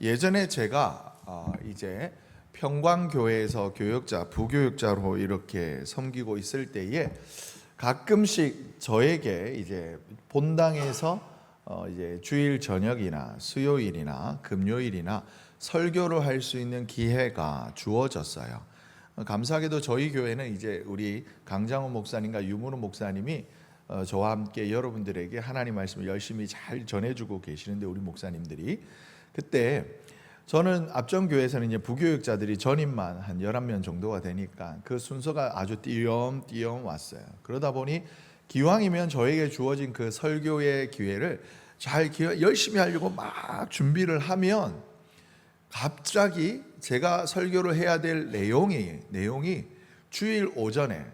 예전에 제가 어, 이제 평광교회에서 교역자, 부교역자로 이렇게 섬기고 있을 때에 가끔씩 저에게 이제 본당에서 어, 이제 주일 저녁이나 수요일이나 금요일이나 설교를 할 수 있는 기회가 주어졌어요. 어, 감사하게도 저희 교회는 이제 우리 강장호 목사님과 유문호 목사님이 어, 저와 함께 여러분들에게 하나님 말씀을 열심히 잘 전해주고 계시는데 우리 목사님들이 그때 저는 앞전 교회에서는 이제 부교육자들이 전임만 한 11명 정도가 되니까 그 순서가 아주 띄엄띄엄 왔어요. 그러다 보니 기왕이면 저에게 주어진 그 설교의 기회를 잘 기- 열심히 하려고 막 준비를 하면 갑자기 제가 설교를 해야 될 내용이 내용이 주일 오전에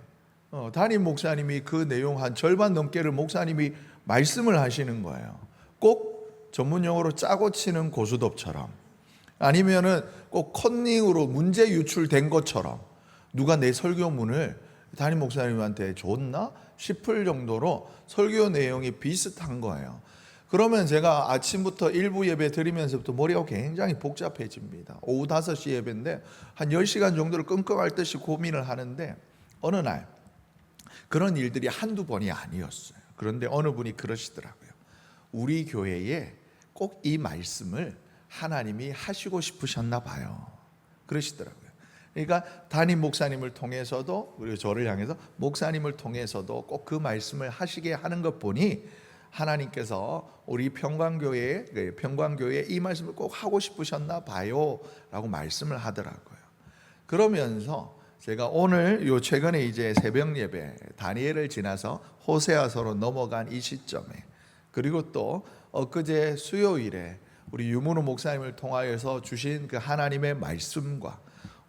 어, 담임 목사님이 그 내용 한 절반 넘게를 목사님이 말씀을 하시는 거예요. 꼭 전문 용어로 짜고 치는 고수톱처럼 아니면은 꼭 컨닝으로 문제 유출된 것처럼 누가 내 설교문을 담임 목사님한테 줬나 싶을 정도로 설교 내용이 비슷한 거예요. 그러면 제가 아침부터 일부 예배 드리면서부터 머리가 굉장히 복잡해집니다. 오후 5시 예배인데 한 10시간 정도를 끙끙 앓듯이 고민을 하는데 어느 날 그런 일들이 한두 번이 아니었어요. 그런데 어느 분이 그러시더라고요. 우리 교회에 꼭 이 말씀을 하나님이 하시고 싶으셨나 봐요. 그러시더라고요. 그러니까 담임 목사님을 통해서도 그리고 저를 향해서 목사님을 통해서도 꼭 그 말씀을 하시게 하는 것 보니 하나님께서 우리 평광교회에 그 평광교회에 이 말씀을 꼭 하고 싶으셨나 봐요라고 말씀을 하더라고요. 그러면서 제가 오늘 요 최근에 이제 새벽 예배 다니엘을 지나서 호세아서로 넘어간 이 시점에 그리고 또 엊그제 수요일에 우리 유문호 목사님을 통하여서 주신 그 하나님의 말씀과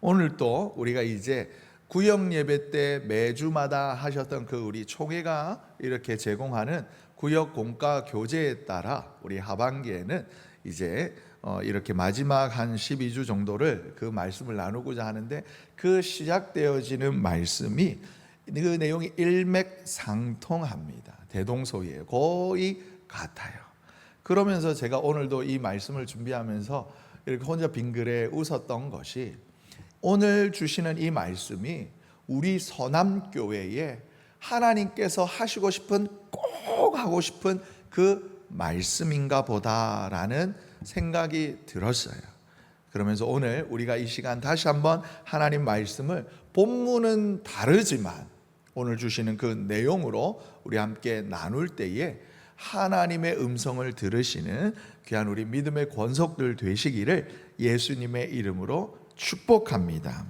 오늘 또 우리가 이제 구역 예배 때 매주마다 하셨던 그 우리 총회가 이렇게 제공하는 구역 공과 교재에 따라 우리 하반기에는 이제 어, 이렇게 마지막 한 12주 정도를 그 말씀을 나누고자 하는데 그 시작되어지는 말씀이 그 내용이 일맥상통합니다. 대동소이에요. 거의 같아요. 그러면서 제가 오늘도 이 말씀을 준비하면서 이렇게 혼자 빙그레 웃었던 것이 오늘 주시는 이 말씀이 우리 서남교회에 하나님께서 하시고 싶은 꼭 하고 싶은 그 말씀인가 보다라는 생각이 들었어요. 그러면서 오늘 우리가 이 시간 다시 한번 하나님 말씀을 본문은 다르지만 오늘 주시는 그 내용으로 우리 함께 나눌 때에 하나님의 음성을 들으시는 귀한 우리 믿음의 권속들 되시기를 예수님의 이름으로 축복합니다.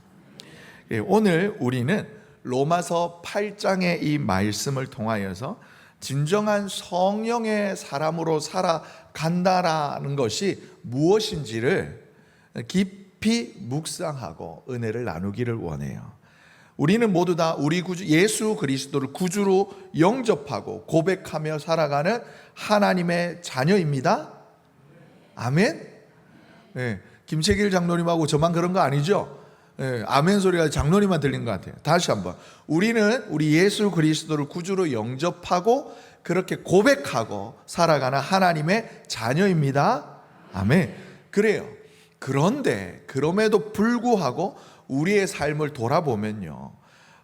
예, 오늘 우리는 로마서 8장의 이 말씀을 통하여서 진정한 성령의 사람으로 살아간다라는 것이 무엇인지를 깊이 묵상하고 은혜를 나누기를 원해요. 우리는 모두 다 우리 구주 예수 그리스도를 구주로 영접하고 고백하며 살아가는 하나님의 자녀입니다. 아멘. 네, 김채길 장로님하고 저만 그런 거 아니죠? 네, 아멘 소리가 장로님만 들린 것 같아요. 다시 한번. 우리는 우리 예수 그리스도를 구주로 영접하고 그렇게 고백하고 살아가는 하나님의 자녀입니다. 아멘. 그래요. 그런데 그럼에도 불구하고 우리의 삶을 돌아보면요.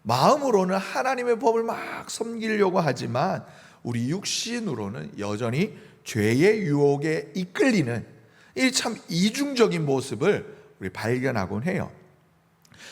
마음으로는 하나님의 법을 막 섬기려고 하지만 우리 육신으로는 여전히 죄의 유혹에 이끌리는 이 참 이중적인 모습을 우리 발견하곤 해요.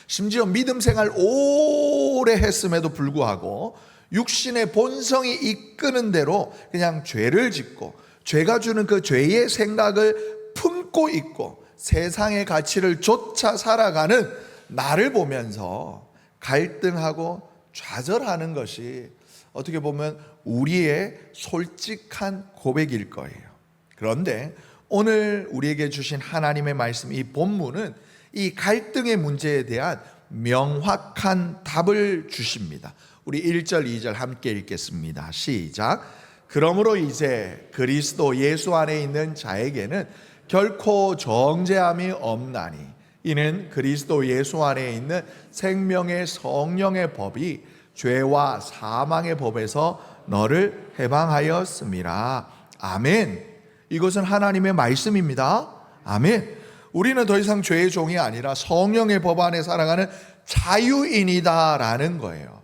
심지어 믿음 생활 오래 했음에도 불구하고 육신의 본성이 이끄는 대로 그냥 죄를 짓고 죄가 주는 그 죄의 생각을 품고 있고 세상의 가치를 쫓아 살아가는 나를 보면서 갈등하고 좌절하는 것이 어떻게 보면 우리의 솔직한 고백일 거예요. 그런데 오늘 우리에게 주신 하나님의 말씀 이 본문은 이 갈등의 문제에 대한 명확한 답을 주십니다. 우리 1절, 2절 함께 읽겠습니다. 시작. 그러므로 이제 그리스도 예수 안에 있는 자에게는 결코 정죄함이 없나니 이는 그리스도 예수 안에 있는 생명의 성령의 법이 죄와 사망의 법에서 너를 해방하였습니다. 아멘. 이것은 하나님의 말씀입니다. 아멘. 우리는 더 이상 죄의 종이 아니라 성령의 법 안에 살아가는 자유인이다라는 거예요.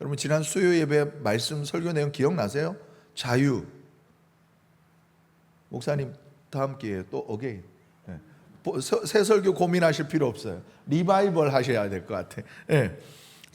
여러분 지난 수요 예배 말씀 설교 내용 기억나세요? 자유. 목사님 다음 기회에 또 어게인. 네. 보- 서- 새 설교 고민하실 필요 없어요. 리바이벌 하셔야 될 것 같아. 예.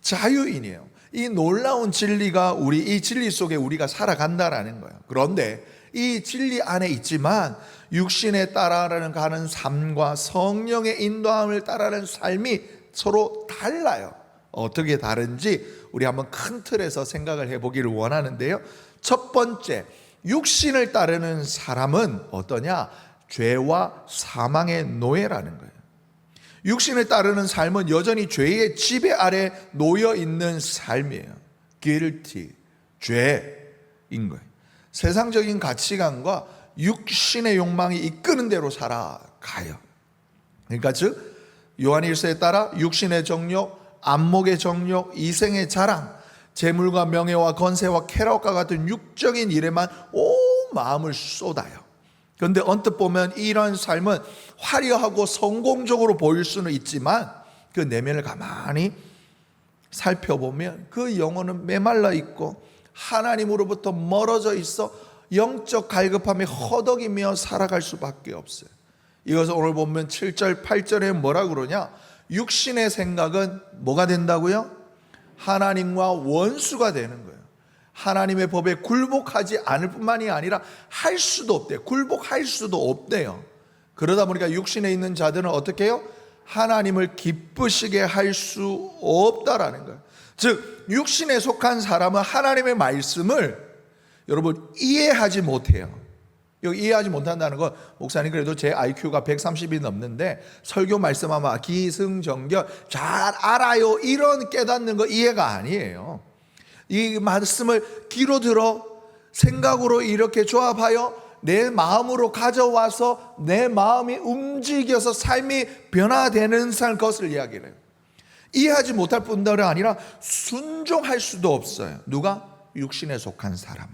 자유인이에요. 이 놀라운 진리가 우리 이 진리 속에 우리가 살아간다라는 거예요. 그런데 이 진리 안에 있지만 육신에 따라가는 가는 삶과 성령의 인도함을 따라가는 삶이 서로 달라요. 어떻게 다른지 우리 한번 큰 틀에서 생각을 해보기를 원하는데요. 첫 번째, 육신을 따르는 사람은 어떠냐? 죄와 사망의 노예라는 거예요. 육신을 따르는 삶은 여전히 죄의 지배 아래 놓여 있는 삶이에요. guilty, 죄인 거예요. 세상적인 가치관과 육신의 욕망이 이끄는 대로 살아가요. 그러니까 즉 요한일서에 따라 육신의 정욕, 안목의 정욕, 이생의 자랑, 재물과 명예와 건세와 쾌락과 같은 육적인 일에만 온 마음을 쏟아요. 그런데 언뜻 보면 이런 삶은 화려하고 성공적으로 보일 수는 있지만 그 내면을 가만히 살펴보면 그 영혼은 메말라 있고 하나님으로부터 멀어져 있어 영적 갈급함에 허덕이며 살아갈 수밖에 없어요. 이것을 오늘 보면 7절, 8절에 뭐라 그러냐? 육신의 생각은 뭐가 된다고요? 하나님과 원수가 되는 거예요. 하나님의 법에 굴복하지 않을 뿐만이 아니라 할 수도 없대요. 굴복할 수도 없대요. 그러다 보니까 육신에 있는 자들은 어떻게 해요? 하나님을 기쁘시게 할 수 없다라는 거예요. 즉, 육신에 속한 사람은 하나님의 말씀을 여러분 이해하지 못해요. 여기 이해하지 못한다는 건 목사님 그래도 제 IQ가 130이 넘는데 설교 말씀하면 기승전결 잘 알아요 이런 깨닫는 거 이해가 아니에요. 이 말씀을 귀로 들어 생각으로 이렇게 조합하여 내 마음으로 가져와서 내 마음이 움직여서 삶이 변화되는 살 것을 이야기를 해요. 이해하지 못할 뿐더러 아니라 순종할 수도 없어요. 누가 육신에 속한 사람은.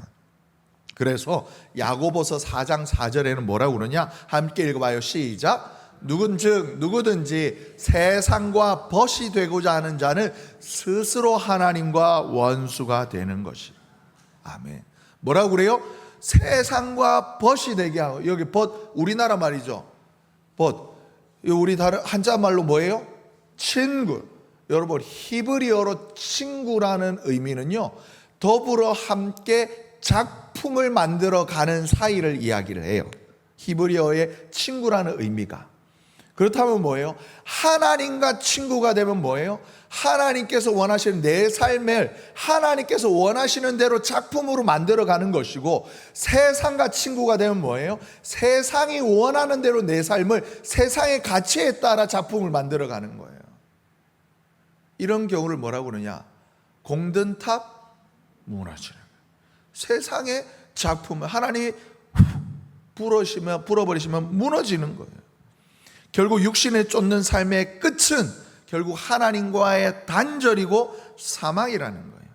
그래서 야고보서 4장 4절에는 뭐라고 그러냐? 함께 읽어봐요. 시작. 누군즉 누구든지 세상과 벗이 되고자 하는 자는 스스로 하나님과 원수가 되는 것이. 아멘. 뭐라고 그래요? 세상과 벗이 되게 하고 여기 벗 우리나라 말이죠. 벗. 이 우리 다른 한자 말로 뭐예요? 친구. 여러분 히브리어로 친구라는 의미는요. 더불어 함께 작품을 만들어 가는 사이를 이야기를 해요. 히브리어의 친구라는 의미가. 그렇다면 뭐예요? 하나님과 친구가 되면 뭐예요? 하나님께서 원하시는 내 삶을 하나님께서 원하시는 대로 작품으로 만들어 가는 것이고 세상과 친구가 되면 뭐예요? 세상이 원하는 대로 내 삶을 세상의 가치에 따라 작품을 만들어 가는 거예요. 이런 경우를 뭐라고 그러냐? 공든탑 무너지는. 세상의 작품을 하나님이 불어시면 불어버리시면 무너지는 거예요. 결국 육신에 쫓는 삶의 끝은 결국 하나님과의 단절이고 사망이라는 거예요.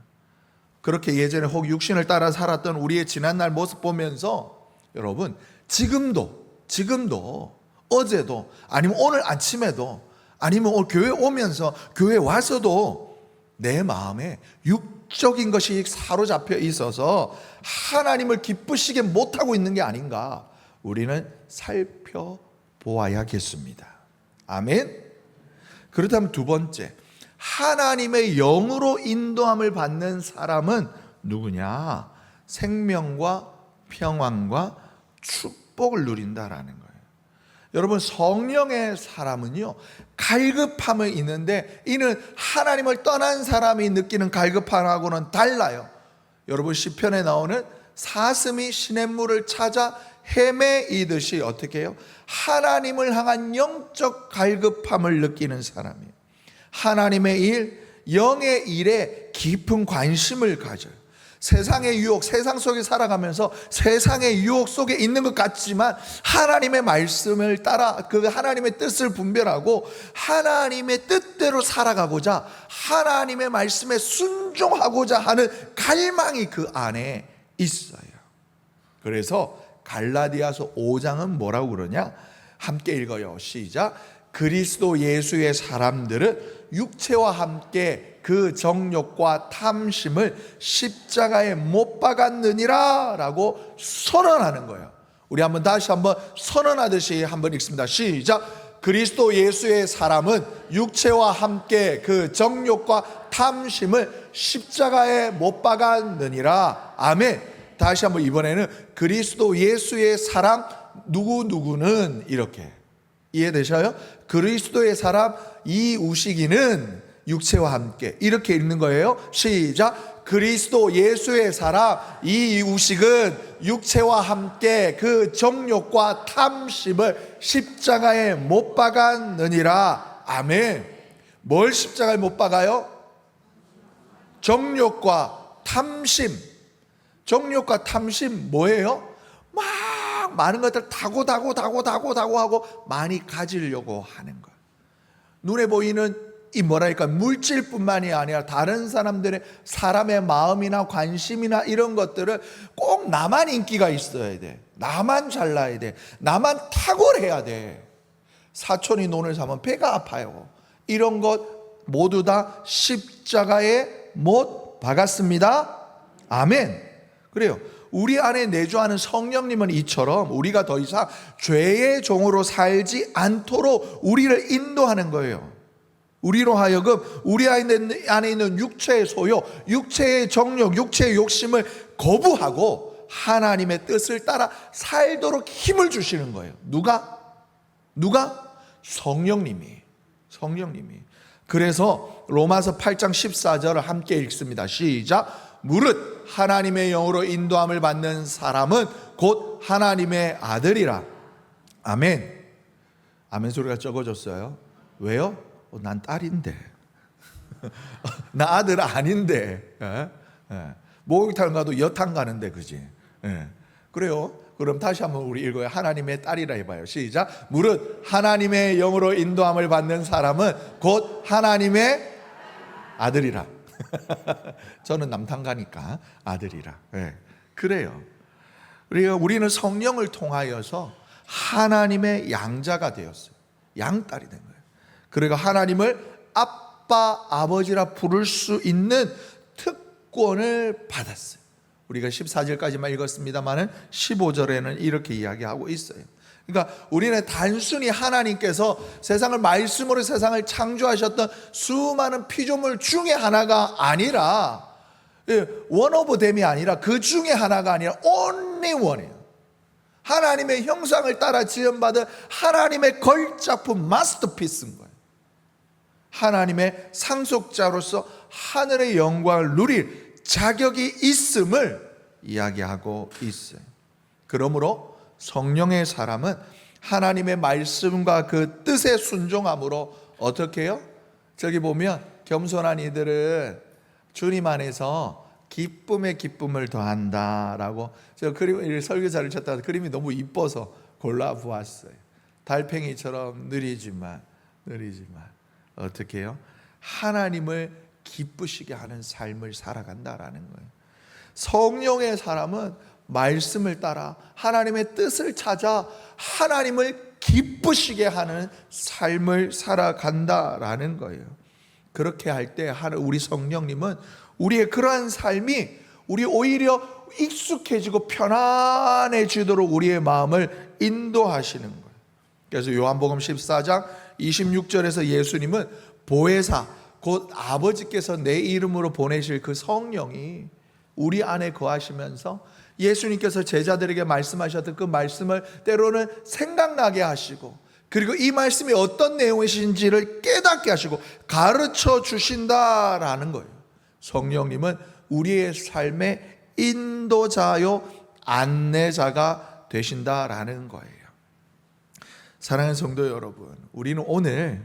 그렇게 예전에 혹 육신을 따라 살았던 우리의 지난날 모습 보면서 여러분 지금도 지금도 어제도 아니면 오늘 아침에도 아니면 오늘 교회 오면서 교회 와서도 내 마음에 육적인 것이 사로잡혀 있어서 하나님을 기쁘시게 못하고 있는 게 아닌가 우리는 살펴 보아야겠습니다. 아멘. 그렇다면 두 번째, 하나님의 영으로 인도함을 받는 사람은 누구냐? 생명과 평안과 축복을 누린다라는 거예요. 여러분 성령의 사람은요 갈급함을 있는데 이는 하나님을 떠난 사람이 느끼는 갈급함하고는 달라요. 여러분 시편에 나오는 사슴이 시냇물을 찾아 헤매이듯이 어떻게 해요? 하나님을 향한 영적 갈급함을 느끼는 사람이에요. 하나님의 일, 영의 일에 깊은 관심을 가져요. 세상의 유혹, 세상 속에 살아가면서 세상의 유혹 속에 있는 것 같지만 하나님의 말씀을 따라 그 하나님의 뜻을 분별하고 하나님의 뜻대로 살아가고자 하나님의 말씀에 순종하고자 하는 갈망이 그 안에 있어요. 그래서 갈라디아서 5장은 뭐라고 그러냐? 함께 읽어요. 시작. 그리스도 예수의 사람들은 육체와 함께 그 정욕과 탐심을 십자가에 못 박았느니라 라고 선언하는 거예요. 우리 한번 다시 한번 선언하듯이 한번 읽습니다. 시작. 그리스도 예수의 사람은 육체와 함께 그 정욕과 탐심을 십자가에 못 박았느니라. 아멘. 다시 한번 이번에는 그리스도 예수의 사람 누구 누구는 이렇게 이해되셔요? 그리스도의 사람 이우시기는 육체와 함께 이렇게 읽는 거예요. 시작. 그리스도 예수의 사람 이우식은 육체와 함께 그 정욕과 탐심을 십자가에 못 박았느니라. 아멘. 뭘 십자가에 못 박아요? 정욕과 탐심. 정욕과 탐심 뭐예요? 막 많은 것들 다고 다고 다고 다고 다고 하고 많이 가지려고 하는 거. 눈에 보이는 이 뭐랄까 물질뿐만이 아니라 다른 사람들의 사람의 마음이나 관심이나 이런 것들을 꼭 나만 인기가 있어야 돼. 나만 잘나야 돼. 나만 탁월해야 돼. 사촌이 논을 사면 배가 아파요. 이런 것 모두 다 십자가에 못 박았습니다. 아멘. 그래요. 우리 안에 내주하는 성령님은 이처럼 우리가 더 이상 죄의 종으로 살지 않도록 우리를 인도하는 거예요. 우리로 하여금 우리 안에 있는 육체의 소요, 육체의 정욕, 육체의 욕심을 거부하고 하나님의 뜻을 따라 살도록 힘을 주시는 거예요. 누가? 누가? 성령님이. 성령님이. 그래서 로마서 8장 14절을 함께 읽습니다. 시작. 무릇 하나님의 영으로 인도함을 받는 사람은 곧 하나님의 아들이라. 아멘. 아멘 소리가 적어졌어요. 왜요? 어, 난 딸인데. 나 아들 아닌데. 예? 예. 목욕탕 가도 여탕 가는데 그지? 예. 그래요. 그럼 다시 한번 우리 읽어요. 하나님의 딸이라 해봐요. 시작. 무릇 하나님의 영으로 인도함을 받는 사람은 곧 하나님의 아들이라. 저는 남탕 가니까 아들이라. 예. 그래요. 우리가 우리는 성령을 통하여서 하나님의 양자가 되었어요. 양딸이 된 거예요. 그리고 하나님을 아빠, 아버지라 부를 수 있는 특권을 받았어요. 우리가 14절까지만 읽었습니다만은 15절에는 이렇게 이야기하고 있어요. 그러니까 우리는 단순히 하나님께서 세상을 말씀으로 세상을 창조하셨던 수많은 피조물 중에 하나가 아니라 원 오브 댐이 아니라 그 중에 하나가 아니라 only one이에요. 하나님의 형상을 따라 지음받은 하나님의 걸작품 마스터피스인 거예요. 하나님의 상속자로서 하늘의 영광을 누릴 자격이 있음을 이야기하고 있어요. 그러므로 성령의 사람은 하나님의 말씀과 그 뜻에 순종함으로 어떻게 해요? 저기 보면 겸손한 이들은 주님 안에서 기쁨의 기쁨을 더한다라고 저 그림 설교자를 찾다가 그림이 너무 이뻐서 골라 보았어요. 달팽이처럼 느리지만 느리지만 어떻게 해요? 하나님을 기쁘시게 하는 삶을 살아간다라는 거예요. 성령의 사람은 말씀을 따라 하나님의 뜻을 찾아 하나님을 기쁘시게 하는 삶을 살아간다라는 거예요. 그렇게 할 때 우리 성령님은 우리의 그러한 삶이 우리 오히려 익숙해지고 편안해지도록 우리의 마음을 인도하시는 거예요. 그래서 요한복음 14장 26절에서 예수님은 보혜사 곧 아버지께서 내 이름으로 보내실 그 성령이 우리 안에 거하시면서 예수님께서 제자들에게 말씀하셨던 그 말씀을 때로는 생각나게 하시고 그리고 이 말씀이 어떤 내용이신지를 깨닫게 하시고 가르쳐 주신다라는 거예요. 성령님은 우리의 삶의 인도자요 안내자가 되신다라는 거예요. 사랑하는 성도 여러분, 우리는 오늘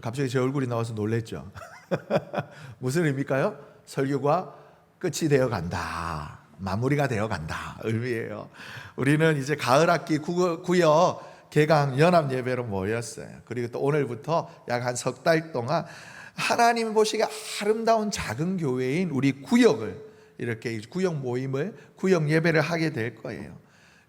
갑자기 제 얼굴이 나와서 놀랬죠. 무슨 의미일까요? 설교가 끝이 되어 간다. 마무리가 되어 간다. 의미예요. 우리는 이제 가을 학기 구여 개강 연합 예배로 모였어요. 그리고 또 오늘부터 약 한 석 달 동안 하나님 보시기에 아름다운 작은 교회인 우리 구역을 이렇게 구역 모임을 구역 예배를 하게 될 거예요.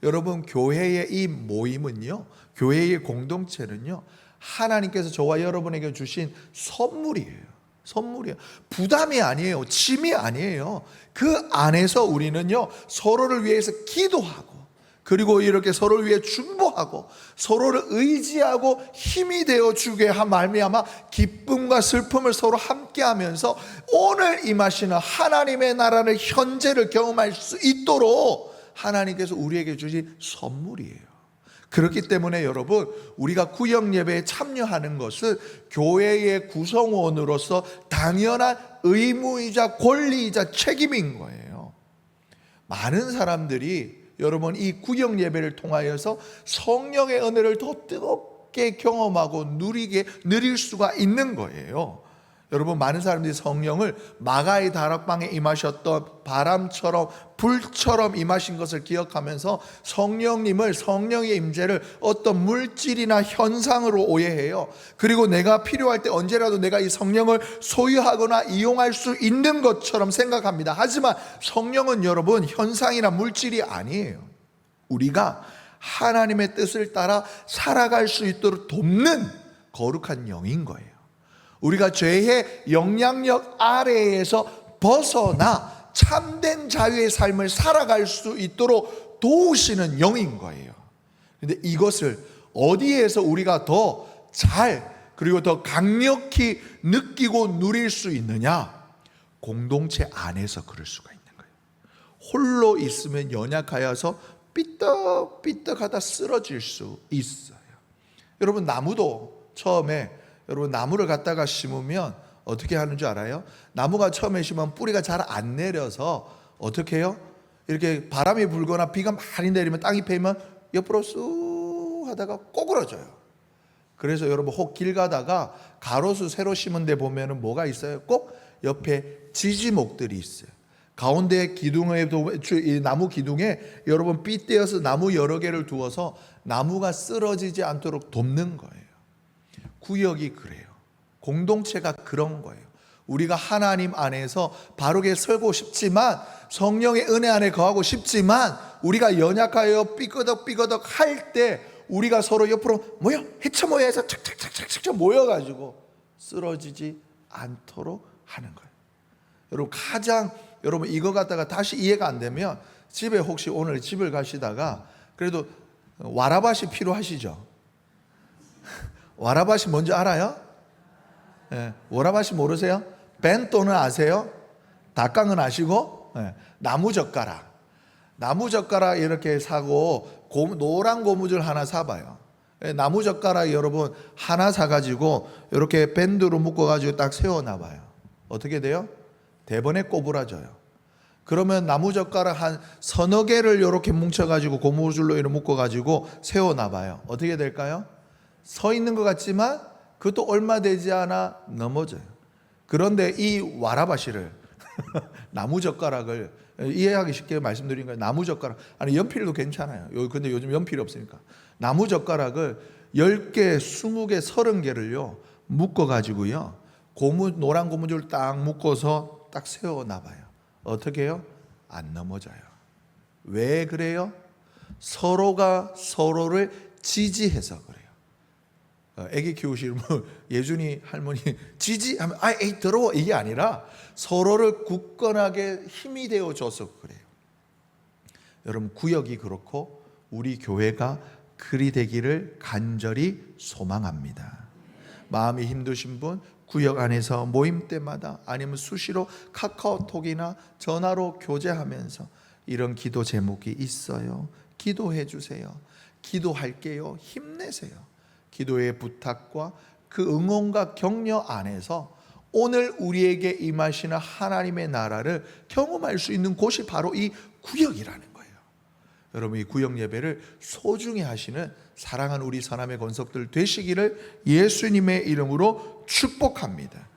여러분 교회의 이 모임은요 교회의 공동체는요. 하나님께서 저와 여러분에게 주신 선물이에요. 선물이에요. 부담이 아니에요. 짐이 아니에요. 그 안에서 우리는요. 서로를 위해서 기도하고 그리고 이렇게 서로를 위해 중보하고 서로를 의지하고 힘이 되어 주게 한 말미암아 기쁨과 슬픔을 서로 함께하면서 오늘 임하시는 하나님의 나라를 현재를 경험할 수 있도록 하나님께서 우리에게 주신 선물이에요. 그렇기 때문에 여러분 우리가 구역 예배에 참여하는 것은 교회의 구성원으로서 당연한 의무이자 권리이자 책임인 거예요. 많은 사람들이 여러분 이 구역 예배를 통하여서 성령의 은혜를 더 뜨겁게 경험하고 누리게 누릴 수가 있는 거예요. 여러분 많은 사람들이 성령을 마가의 다락방에 임하셨던 바람처럼 불처럼 임하신 것을 기억하면서 성령님을 성령의 임재를 어떤 물질이나 현상으로 오해해요. 그리고 내가 필요할 때 언제라도 내가 이 성령을 소유하거나 이용할 수 있는 것처럼 생각합니다. 하지만 성령은 여러분 현상이나 물질이 아니에요. 우리가 하나님의 뜻을 따라 살아갈 수 있도록 돕는 거룩한 영인 거예요. 우리가 죄의 영향력 아래에서 벗어나 참된 자유의 삶을 살아갈 수 있도록 도우시는 영인 거예요. 근데 이것을 어디에서 우리가 더 잘 그리고 더 강력히 느끼고 누릴 수 있느냐? 공동체 안에서 그럴 수가 있는 거예요. 홀로 있으면 연약하여서 삐떡삐떡하다 쓰러질 수 있어요. 여러분 나무도 처음에 여러분 나무를 갖다가 심으면 어떻게 하는 줄 알아요? 나무가 처음에 심으면 뿌리가 잘 안 내려서 어떻게 해요? 이렇게 바람이 불거나 비가 많이 내리면 땅이 패면 옆으로 쑥 하다가 꼬그러져요. 그래서 여러분 혹 길 가다가 가로수 새로 심은 데 보면은 뭐가 있어요? 꼭 옆에 지지목들이 있어요. 가운데 기둥에도 이 나무 기둥에 여러분 삐 떼어서 나무 여러 개를 두어서 나무가 쓰러지지 않도록 돕는 거예요. 구역이 그래요. 공동체가 그런 거예요. 우리가 하나님 안에서 바르게 설고 싶지만 성령의 은혜 안에 거하고 싶지만 우리가 연약하여 삐거덕삐거덕 할 때 우리가 서로 옆으로 모여 해쳐 모여 해서 착착착착착 모여가지고 쓰러지지 않도록 하는 거예요. 여러분 가장 여러분 이거 갖다가 다시 이해가 안 되면 집에 혹시 오늘 집을 가시다가 그래도 와라밭이 필요하시죠? 와라밭이 뭔지 알아요? 예, 와라밭이 모르세요? 벤또는 아세요? 닭강은 아시고 예, 나무젓가락 나무젓가락 이렇게 사고 고, 노란 고무줄 하나 사봐요 예, 나무젓가락 여러분 하나 사가지고 이렇게 밴드로 묶어가지고 딱 세워놔봐요 어떻게 돼요? 대번에 꼬부라져요 그러면 나무젓가락 한 서너 개를 이렇게 뭉쳐가지고 고무줄로 이렇게 묶어가지고 세워놔봐요 어떻게 될까요? 서 있는 것 같지만 그것도 얼마 되지 않아 넘어져요. 그런데 이 와라바시를 나무 젓가락을 이해하기 쉽게 말씀드린 거예요. 나무 젓가락 아니 연필도 괜찮아요. 요 근데 요즘 연필이 없으니까 나무 젓가락을 10개, 20개, 30개를요 묶어 가지고요. 고무 노란 고무줄 딱 묶어서 딱 세워 놔 봐요. 어떻게 해요? 안 넘어져요. 왜 그래요? 서로가 서로를 지지해서 그래요. 어, 애기 키우시는 분 예준이 할머니 지지 하면 아 에이 더러워 이게 아니라 서로를 굳건하게 힘이 되어 줘서 그래요. 여러분 구역이 그렇고 우리 교회가 그리 되기를 간절히 소망합니다. 마음이 힘드신 분 구역 안에서 모임 때마다 아니면 수시로 카카오톡이나 전화로 교제하면서 이런 기도 제목이 있어요. 기도해 주세요. 기도할게요. 힘내세요. 기도의 부탁과 그 응원과 격려 안에서 오늘 우리에게 임하시는 하나님의 나라를 경험할 수 있는 곳이 바로 이 구역이라는 거예요. 여러분 이 구역 예배를 소중히 하시는 사랑하는 우리 선함의 권속들 되시기를 예수님의 이름으로 축복합니다.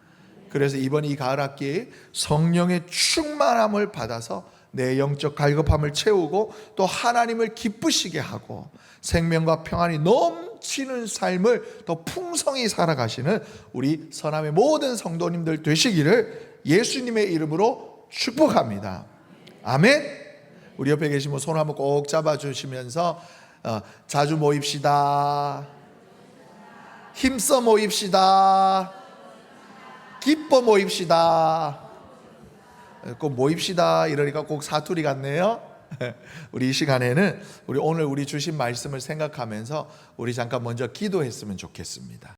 그래서 이번 이 가을 학기에 성령의 충만함을 받아서 내 영적 갈급함을 채우고 또 하나님을 기쁘시게 하고 생명과 평안이 넘치는 삶을 더 풍성히 살아가시는 우리 선함의 모든 성도님들 되시기를 예수님의 이름으로 축복합니다. 아멘. 우리 옆에 계신 분손 한번 꼭 잡아주시면서 어, 자주 모입시다. 힘써 모입시다. 기뻐 모입시다. 꼭 모입시다 이러니까 꼭 사투리 같네요. 우리 이 시간에는 우리 오늘 우리 주신 말씀을 생각하면서 우리 잠깐 먼저 기도했으면 좋겠습니다.